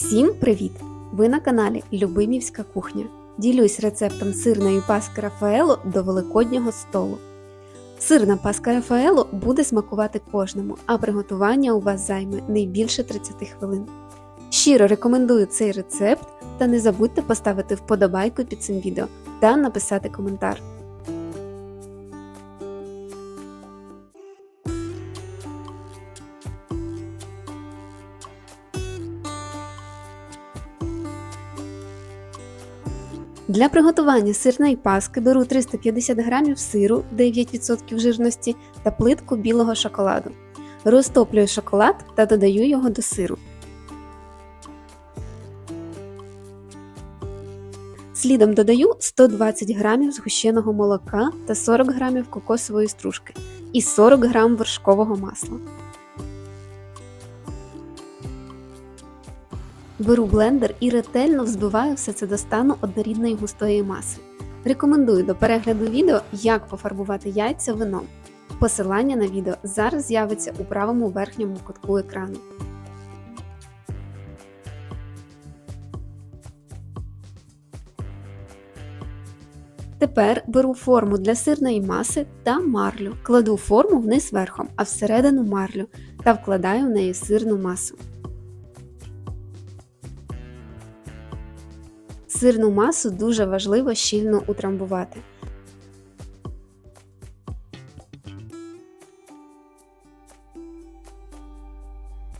Всім привіт! Ви на каналі Любимівська кухня. Ділюсь рецептом сирної паски Рафаело до великоднього столу. Сирна паска Рафаело буде смакувати кожному, а приготування у вас займе не більше 30 хвилин. Щиро рекомендую цей рецепт та не забудьте поставити вподобайку під цим відео та написати коментар. Для приготування сирної паски беру 350 г сиру 9% жирності та плитку білого шоколаду. Розтоплюю шоколад та додаю його до сиру. Слідом додаю 120 г згущеного молока та 40 г кокосової стружки і 40 г вершкового масла. Беру блендер і ретельно взбиваю все це до стану однорідної густої маси. Рекомендую до перегляду відео, як пофарбувати яйця вином. Посилання на відео зараз з'явиться у правому верхньому кутку екрану. Тепер беру форму для сирної маси та марлю. Кладу форму вниз верхом, а всередину марлю та вкладаю в неї сирну масу. Сирну масу дуже важливо щільно утрамбувати.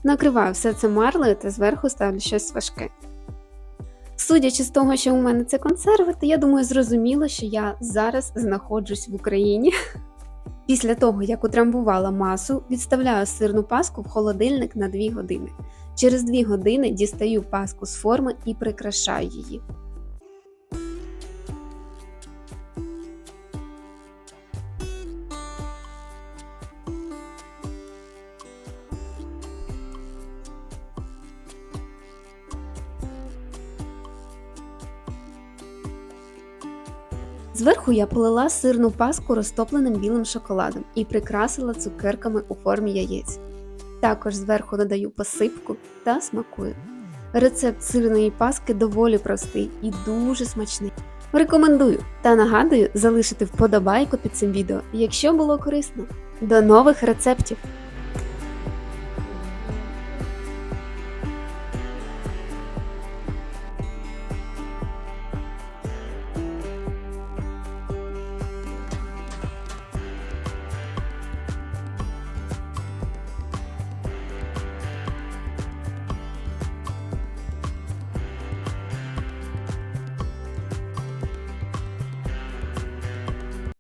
Накриваю все це марлею та зверху ставлю щось важке. Судячи з того, що у мене це консерви, то я думаю, зрозуміло, що я зараз знаходжусь в Україні. Після того, як утрамбувала масу, відставляю сирну паску в холодильник на 2 години. Через 2 години дістаю паску з форми і прикрашаю її. Зверху я полила сирну паску розтопленим білим шоколадом і прикрасила цукерками у формі яєць. Також зверху додаю посипку та смакую. Рецепт сирної паски доволі простий і дуже смачний. Рекомендую та нагадую залишити вподобайку під цим відео, якщо було корисно. До нових рецептів!